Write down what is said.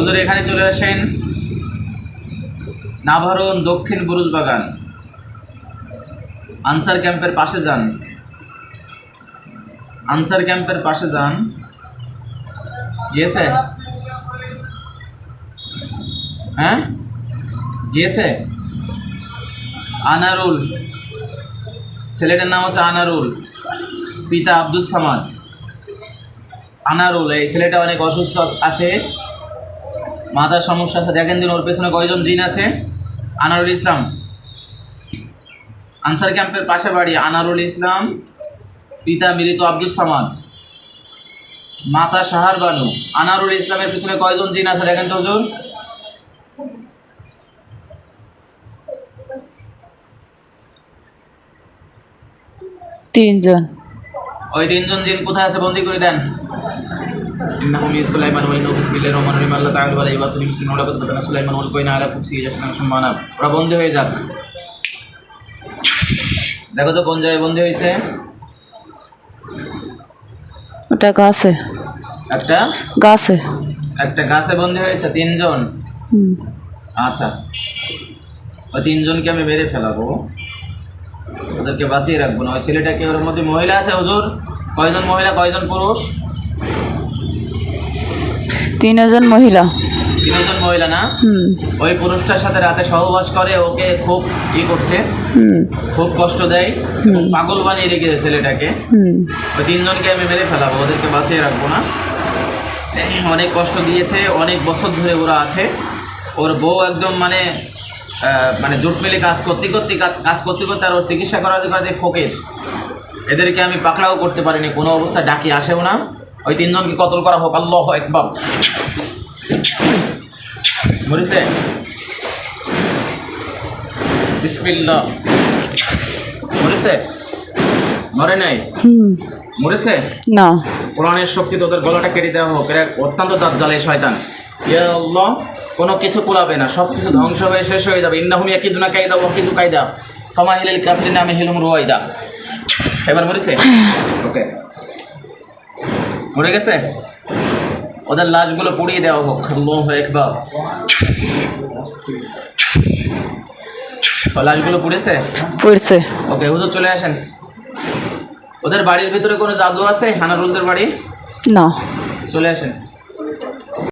হুজুর এখানে চলে আসেন নাভারণ দক্ষিণ বুরুজ বাগান। আনসার ক্যাম্পের পাশে যান। আনসার ক্যাম্পের পাশে যান। গিয়েছে? হ্যাঁ? গিয়েছে? আনারুল। ছেলেটার নাম হচ্ছে আনারুল। পিতা আব্দুস সামাদ। আনারুল, এই ছেলেটা অনেক অসুস্থ আছে। মাথার সমস্যা আছে। দেখেন দিন ওর পেছনে কয়জন জিন আছে? আনারুল ইসলাম। আনসার ক্যাম্পের পাশে বাড়ি আনারুল ইসলাম পিতা মৃত আব্দুস সামাদ। মাতা সাহার বানু। আনারুল ইসলামের পিছনে কয়জন জিন আছে দেখেন তো হুজুর? তিনজন। ওই তিনজন জিন কোথায় আছে বন্দি করে দেন? إنه من سليمان وإنه بسم الله الرحمن الرحيم الله تعالى ولا يبات المسلمين ولقد فتنا سليمان والقينا على كرسي جسنا সম্মানা ওরা বন্দি হয়ে যাক দেখো তো কোন জায়গায় বন্দি হয়েছে ওটা গাছে একটা গাছে একটা গাছে বন্দি হয়েছে তিনজন হুম আচ্ছা ওই তিনজনকে আমি মেরে ফেলাবো ওদেরকে বাঁচিয়ে রাখবো না ওই ছেলেটাকে ওর মধ্যে মহিলা আছে হুজুর কয়জন মহিলা কয়জন পুরুষ তিনজন মহিলা। তিনজন মহিলা না? ওই পুরুষটার সাথে রাতে সহবাস করে ওকে খুব ই করছে। খুব কষ্ট দেয়। পাগল বানিয়ে রেখেছে ছেলেটাকে। ওই তিনজনকে আমি মেরে ফেলাবো ওদেরকে বাঁচিয়ে রাখব না। অনেক কষ্ট দিয়েছে অনেক বছর ধরে ওরা আছে। ওর বউ একদম মানে মানে জোট মিলে কাজ করতে করতে কাজ- কাজ করতে করতে আর ওর চিকিৎসা করাতে করাতে ফকের। এদেরকে আমি পাকড়াও করতে পারিনি কোনো অবস্থা ডাকি আসেও না। ওই তিনজনকে কতল করা হোক আল্লাহ একবার মরেছে? বিসমিল্লাহ। মরেছে? মরে নাই? মরেছে? না। কোরআনের শক্তি তোদের গলাটা কেটে দেওয়া হোক এরা অত্যন্ত দাঁত জ্বালে শয়তান। ইয়া আল্লাহ কোনো কিছু কুলাবে না সব কিছু ধ্বংস হয়ে শেষ হয়ে যাবে। ইন্নাহুম ইয়াকিদুনা কায়দা ওয়া কিদু কায়দা ফামা হিলাল কাফিরিন আমি হিলুম রুয়াইদা। এবার মরেছে? ওকে মরে গেছে? ওদের লাশগুলো পুড়িয়ে দেওয়া হোক। হয়ে একবার লাশগুলো পুড়েছে? পুড়ছে। ওকে হুজুর চলে আসেন। ওদের বাড়ির ভিতরে কোনো জাদু আছে? হানারুলদের বাড়ি? না। চলে আসেন।